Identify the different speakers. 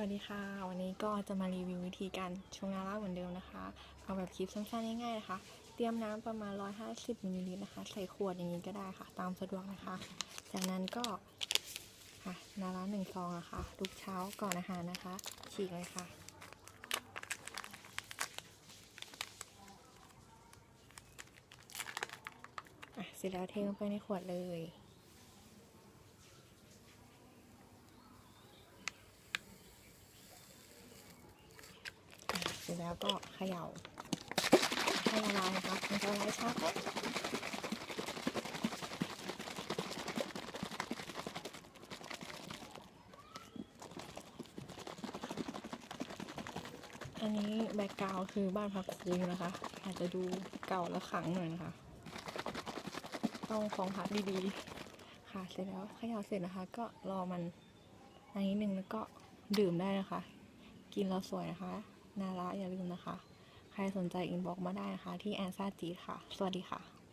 Speaker 1: วัสดีค่ะ วันนี้ก็จะมารีวิววิธีการชงนาราเหมือนเดิมนะคะ เอาแบบคลิปสั้นๆง่ายๆนะคะ เตรียมน้ำประมาณ 150มิลลิลิตรนะคะ ใส่ขวดอย่างนี้ก็ได้ค่ะ ตามสะดวกนะคะ จากนั้นก็ค่ะนาราหนึ่งซองนะคะทุกเช้าก่อนอาหารนะคะ ฉีกเลยค่ะเสร็จแล้วเทลงไปในขวดเลย เสร็จแล้วก็เขย่าให้ละลายนะคะมันจะละลายช้าก็อันนี้แบ็กกราวคือบ้านพักครูนะคะ อาจจะดูเก่าและขังหน่อยนะคะ ต้องของพักดีๆ ค่ะ เสร็จแล้วเขย่าเสร็จนะคะ ก็รอมันอันนี้หนึ่งแล้วก็ดื่มได้นะคะ กินแล้วสวยนะคะ นาระอย่าลืมนะคะ ใครสนใจอินบ็อกมาได้นะคะ ที่แอนซาจีค่ะ สวัสดีค่ะ